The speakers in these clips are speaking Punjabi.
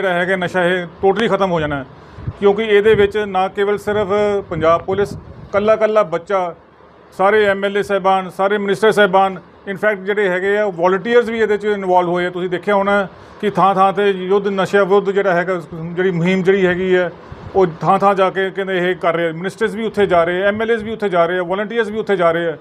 ਜਿਹੜਾ ਹੈਗਾ ਨਸ਼ਾ ਇਹ ਟੋਟਲੀ ਖਤਮ ਹੋ ਜਾਣਾ ਕਿਉਂਕਿ ਇਹਦੇ ਵਿੱਚ ਨਾ ਕੇਵਲ ਸਿਰਫ ਪੰਜਾਬ ਪੁਲਿਸ, ਕੱਲਾ ਕੱਲਾ ਬੱਚਾ, ਸਾਰੇ ਐਮਐਲਏ ਸਾਹਿਬਾਨ, ਸਾਰੇ ਮਿਨਿਸਟਰ ਸਾਹਿਬਾਨ, ਇਨਫੈਕਟ ਜਿਹੜੇ ਹੈਗੇ ਆ, ਵੋਲੰਟੀਅਰਸ ਵੀ ਇਹਦੇ 'ਚ ਇਨਵੋਲਵ ਹੋਏ ਆ। ਤੁਸੀਂ ਦੇਖਿਆ ਹੋਣਾ ਕਿ ਥਾਂ ਥਾਂ ਤੇ ਯੁੱਧ ਨਸ਼ਾ ਵਿਰੁੱਧ ਜਿਹੜਾ ਹੈਗਾ, ਜਿਹੜੀ ਮੁਹਿੰਮ ਜਿਹੜੀ ਹੈਗੀ ਹੈ ਉਹ ਥਾਂ ਥਾਂ ਜਾ ਕੇ ਕਹਿੰਦੇ ਇਹ ਕਰ ਰਹੇ ਮਿਨਿਸਟਰਸ ਵੀ ਉੱਥੇ ਜਾ ਰਹੇ ਐਮਐਲਏਸ ਵੀ ਉੱਥੇ ਜਾ ਰਹੇ ਆ, ਵੋਲੰਟੀਅਰਸ ਵੀ ਉੱਥੇ ਜਾ ਰਹੇ ਆ।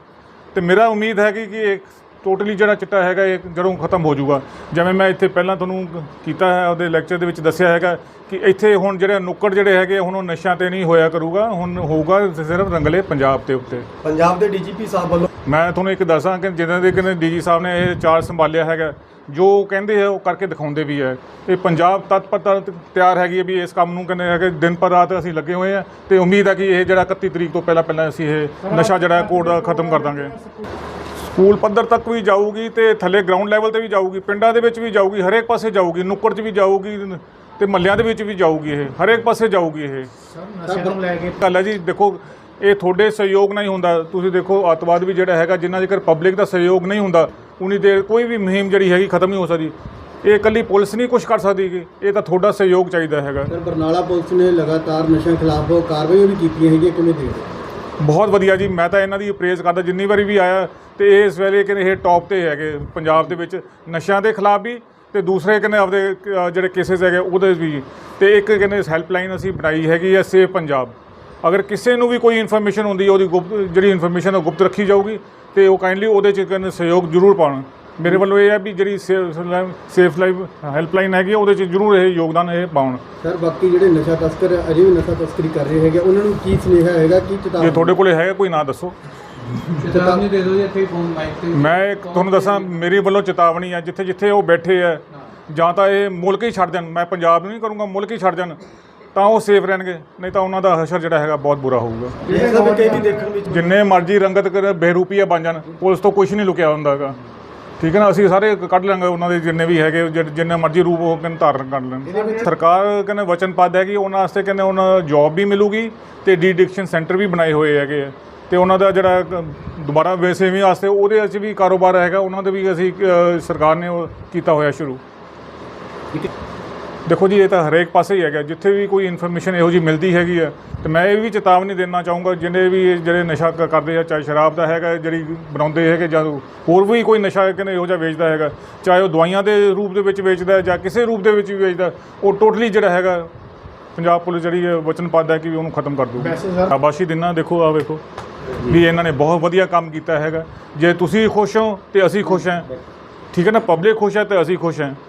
ਤੇ ਮੇਰਾ ਉਮੀਦ ਹੈ ਕਿ ਕਿ ਟੋਟਲੀ ਜਿਹੜਾ ਚਿੱਟਾ ਹੈਗਾ ਇਹ ਜੜੋਂ ਖਤਮ ਹੋ ਜਾਊਗਾ। ਜਿਵੇਂ ਮੈਂ ਇੱਥੇ ਪਹਿਲਾਂ ਤੁਹਾਨੂੰ ਕੀਤਾ ਹੈ ਉਹਦੇ ਲੈਕਚਰ ਦੇ ਵਿੱਚ ਦੱਸਿਆ ਹੈਗਾ ਕਿ ਇੱਥੇ ਹੁਣ ਜਿਹੜੇ ਨੁੱਕੜ ਜਿਹੜੇ ਹੈਗੇ ਹੁਣ ਉਹ ਨਸ਼ਿਆਂ ਤੇ ਨਹੀਂ ਹੋਇਆ ਕਰੂਗਾ ਹੁਣ ਹੋਊਗਾ ਸਿਰਫ ਰੰਗਲੇ ਪੰਜਾਬ ਦੇ ਉੱਤੇ। ਪੰਜਾਬ ਦੇ ਡੀਜੀਪੀ ਸਾਹਿਬ ਵੱਲੋਂ ਮੈਂ ਤੁਹਾਨੂੰ ਇੱਕ ਦੱਸਾਂ ਕਿ ਜਿਨ੍ਹਾਂ ਦੇ ਕਹਿੰਦੇ ਡੀਜੀ ਸਾਹਿਬ ਨੇ ਇਹ ਚਾਰਜ ਸੰਭਾਲਿਆ ਹੈਗਾ ਜੋ ਕਹਿੰਦੇ ਆ ਉਹ ਕਰਕੇ ਦਿਖਾਉਂਦੇ ਵੀ ਹੈ ਇਹ ਪੰਜਾਬ ਤਤਪਰ ਤਿਆਰ ਹੈਗੀ ਹੈ ਵੀ ਇਸ ਕੰਮ ਨੂੰ ਕਹਿੰਦੇ ਹੈਗੇ ਦਿਨ ਪਰ ਰਾਤ ਅਸੀਂ ਲੱਗੇ ਹੋਏ ਆ ਤੇ ਉਮੀਦ ਹੈ ਕਿ ਇਹ ਜਿਹੜਾ 31 ਤਰੀਕ ਤੋਂ ਪਹਿਲਾਂ ਪਹਿਲਾਂ ਅਸੀਂ ਇਹ ਨਸ਼ਾ ਜਿਹੜਾ ਕੋਡ ਖਤਮ ਕਰ ਦਾਂਗੇ। ਸਕੂਲ ਪੱਧਰ ਤੱਕ ਵੀ ਜਾਊਗੀ ਤੇ ਥੱਲੇ ਗਰਾਊਂਡ ਲੈਵਲ ਤੇ ਵੀ ਜਾਊਗੀ ਪਿੰਡਾਂ ਦੇ ਵਿੱਚ ਵੀ ਜਾਊਗੀ ਹਰੇਕ ਪਾਸੇ ਜਾਊਗੀ ਨੁੱਕੜ 'ਚ ਵੀ ਜਾਊਗੀ ਤੇ ਮੱਲਿਆਂ ਦੇ ਵਿੱਚ ਵੀ ਜਾਊਗੀ ਇਹ ਹਰੇਕ ਪਾਸੇ ਜਾਊਗੀ ਇਹ। ਗੱਲ ਹੈ ਜੀ ਦੇਖੋ ਇਹ ਤੁਹਾਡੇ ਸਹਿਯੋਗ ਨਾਲ ਹੀ ਹੁੰਦਾ। ਤੁਸੀਂ ਦੇਖੋ ਅੱਤਵਾਦ ਵੀ ਜਿਹੜਾ ਹੈਗਾ ਜਿੰਨਾ ਜੇਕਰ ਪਬਲਿਕ ਦਾ ਸਹਿਯੋਗ ਨਹੀਂ ਹੁੰਦਾ ਉਨੀ ਦੇਰ ਕੋਈ ਵੀ ਮੁਹਿੰਮ ਜਿਹੜੀ ਹੈਗੀ ਖਤਮ ਨਹੀਂ ਹੋ ਸਕਦੀ। ਇਹ ਇਕੱਲੀ ਪੁਲਿਸ ਨਹੀਂ ਕੁਝ ਕਰ ਸਕਦੀ ਇਹ ਤਾਂ ਤੁਹਾਡਾ ਸਹਿਯੋਗ ਚਾਹੀਦਾ ਹੈਗਾ। ਸਰ ਬਰਨਾਲਾ ਪੁਲਿਸ ਨੇ ਲਗਾਤਾਰ ਨਸ਼ਿਆਂ ਖਿਲਾਫ ਕਾਰਵਾਈਆਂ ਵੀ ਕੀਤੀਆਂ ਹੈਗੀਆਂ ਕਿਵੇਂ ਦੇਖਦੇ? ਬਹੁਤ ਵਧੀਆ ਜੀ ਮੈਂ ਤਾਂ ਇਹਨਾਂ ਦੀ ਪ੍ਰੇਜ਼ ਕਰਦਾ ਜਿੰਨੀ ਵਾਰੀ ਵੀ ਆਇਆ ਤੇ ਇਹ ਇਸ ਵੇਲੇ ਕਹਿੰਦੇ ਇਹ ਟੌਪ ਤੇ ਹੈਗੇ ਪੰਜਾਬ ਦੇ ਵਿੱਚ ਨਸ਼ਿਆਂ ਦੇ ਖਿਲਾਫ ਵੀ ਤੇ ਦੂਸਰੇ ਕਹਿੰਦੇ ਆਪਦੇ ਅ, ਜਿਹੜੇ ਕੇਸਿਸ ਹੈਗੇ ਉਹਦੇ ਵੀ। ਤੇ ਇੱਕ ਕਹਿੰਦੇ ਹੈਲਪਲਾਈਨ ਅਸੀਂ ਬਣਾਈ ਹੈਗੀ ਹੈ ਸੇਵ ਪੰਜਾਬ। ਅਗਰ ਕਿਸੇ ਨੂੰ ਵੀ ਕੋਈ ਇਨਫੋਰਮੇਸ਼ਨ ਹੁੰਦੀ ਹੈ ਉਹਦੀ ਗੁਪਤ ਜਿਹੜੀ ਇਨਫੋਰਮੇਸ਼ਨ ਉਹ ਗੁਪਤ ਰੱਖੀ ਜਾਊਗੀ ਤੇ ਉਹ ਕਾਈਂਡਲੀ ਉਹਦੇ ਚ ਕਹਿੰਦੇ ਸਹਿਯੋਗ ਜ਼ਰੂਰ ਪਾਉਣ। ਮੇਰੇ ਵੱਲੋਂ ਇਹ ਹੈ ਵੀ ਜਿਹੜੀ ਸੇਫ ਲਾਈਫ ਹੈਲਪਲਾਈਨ ਹੈਗੀ ਹੈ, ਉਹਦੇ ਚ ਜ਼ਰੂਰ ਇਹ ਯੋਗਦਾਨ ਇਹ ਪਾਉਣ। ਸਰ ਬਾਕੀ ਜਿਹੜੇ ਨਸ਼ਾ ਤਸਕਰ ਅਜੇ ਵੀ ਨਸ਼ਾ ਤਸਕਰੀ ਕਰ ਰਹੇ ਹੈਗੇ ਉਹਨਾਂ ਨੂੰ ਕੀ ਸੁਨੇਹਾ ਹੈਗਾ ਕੀ ਜੇ ਚੇਤਾਵਨੀ ਤੁਹਾਡੇ ਕੋਲੇ ਹੈਗਾ ਕੋਈ ਨਾਂ ਦੱਸੋ। ਚੇਤਾਵਨੀ ਦੇ ਦਿਓ ਜੀ ਇੱਥੇ ਫੋਨ ਮਾਈਕ ਤੇ ਮੈਂ ਇੱਕ ਤੁਹਾਨੂੰ ਦੱਸਾਂ ਮੇਰੀ ਵੱਲੋਂ ਚੇਤਾਵਨੀ ਹੈ ਜਿੱਥੇ ਜਿੱਥੇ ਉਹ ਬੈਠੇ ਆ ਜਾਂ ਤਾਂ ਇਹ ਮੁਲਕ ਹੀ ਛੱਡ ਜਾਣ ਮੈਂ ਪੰਜਾਬ ਨੂੰ ਨਹੀਂ ਕਰੂੰਗਾ ਮੁਲਕ ਹੀ ਛੱਡ ਜਾਣ ਤਾਂ ਉਹ ਸੇਫ ਰਹਿਣਗੇ ਨਹੀਂ ਤਾਂ ਉਹਨਾਂ ਦਾ ਹਸ਼ਰ ਜਿਹੜਾ ਹੈਗਾ ਬਹੁਤ ਬੁਰਾ ਹੋਊਗਾ। ਇਹ ਸਭ ਕਈ ਵੀ ਦੇਖਣ ਵਿੱਚ ਜਿੰਨੇ ਮਰਜ਼ੀ ਰੰਗਤ ਕਰ ਬੇਰੂਪੀਆ ਬਣ ਜਾਣ ਪੁਲਿਸ ਤੋਂ ਕੁਝ ਨਹੀਂ ਲੁਕਿਆ ਹੁੰਦਾ ਹੈਗਾ। ਠੀਕ ਹੈ ਨਾ ਅਸੀਂ ਸਾਰੇ ਕੱਢ ਲਾਂਗੇ ਉਹਨਾਂ ਦੇ ਜਿੰਨੇ ਵੀ ਹੈਗੇ ਜਿ- ਜਿੰਨੇ ਮਰਜ਼ੀ ਰੂਪ ਉਹ ਕਹਿੰਦੇ ਧਾਰਨ ਕਰ ਲੈਣ। ਸਰਕਾਰ ਕਹਿੰਦੇ ਵਚਨਬੱਧ ਹੈ ਕਿ ਉਹਨਾਂ ਵਾਸਤੇ ਕਹਿੰਦੇ ਉਹਨਾਂ ਜੌਬ ਵੀ ਮਿਲੂਗੀ ਤੇ ਡੀਡਿਕਸ਼ਨ ਸੈਂਟਰ ਵੀ ਬਣਾਏ ਹੋਏ ਹੈਗੇ ਆ। ਤੇ ਉਹਨਾਂ ਦਾ ਜਿਹੜਾ ਕ- ਦੁਬਾਰਾ ਵੈਸੇਵੀਂ ਵਾਸਤੇ ਉਹਦੇ ਵਿੱਚ ਵੀ ਕਾਰੋਬਾਰ ਹੈਗਾ ਉਹਨਾਂ ਦੇ ਵੀ ਅਸੀਂ ਅ, ਸਰਕਾਰ ਨੇ ਉਹ ਕੀਤਾ ਹੋਇਆ ਸ਼ੁਰੂ। ਦੇਖੋ ਜੀ ਇਹ ਤਾਂ ਹਰੇਕ ਪਾਸੇ ਹੀ ਹੈਗਾ। ਜਿੱਥੇ ਵੀ ਕੋਈ ਇਨਫੋਰਮੇਸ਼ਨ ਇਹੋ ਜੀ ਮਿਲਦੀ ਹੈਗੀ ਆ ਤੇ ਮੈਂ ਇਹ ਵੀ ਚੇਤਾਵਨੀ ਦੇਣਾ ਚਾਹੂੰਗਾ ਜਿਹਨੇ ਵੀ ਇਹ ਜਿਹੜੇ ਨਸ਼ਾ ਕ- ਕਰਦੇ ਆ ਚਾਹੇ ਸ਼ਰਾਬ ਦਾ ਹੈਗਾ ਜਿਹੜੀ ਬਣਾਉਂਦੇ ਹੈਗੇ ਜਾਂ ਹੋਰ ਵੀ ਕੋਈ ਨਸ਼ਾ ਕਹਿੰਦੇ ਇਹੋ ਜਿਹਾ ਵੇਚਦਾ ਹੈਗਾ ਚਾਹੇ ਉਹ ਦਵਾਈਆਂ ਦੇ ਰੂਪ ਦੇ ਵਿੱਚ ਵੇਚਦਾ ਹੈ ਜਾਂ ਕਿਸੇ ਰੂਪ ਦੇ ਵਿੱਚ ਵੀ ਵੇਚਦਾ ਉਹ ਟੋਟਲੀ ਜਿਹੜਾ ਹੈਗਾ ਪੰਜਾਬ ਪੁਲਿਸ ਜਿਹੜੀ ਹੈ ਵਚਨਬੱਧ ਹੈ ਕਿ ਉਹਨੂੰ ਖਤਮ ਕਰ ਦੂਗੀ ਵੈਸੇ ਸਰ ਸ਼ਾਬਾਸ਼ੀ ਦਿਨਾਂ ਦੇਖੋ ਆ ਵੇਖੋ ਵੀ ਇਹਨਾਂ ਨੇ ਬਹੁਤ ਵਧੀਆ ਕੰਮ ਕੀਤਾ ਹੈਗਾ। ਜੇ ਤੁਸੀਂ ਖੁਸ਼ ਹੋ ਤੇ ਅਸੀਂ ਖੁਸ਼ ਹਾਂ। ਠੀਕ ਹੈ ਨਾ? ਪਬਲਿਕ ਖੁਸ਼ ਹੈ ਤੇ ਅਸੀਂ ਖੁਸ਼ ਹਾਂ।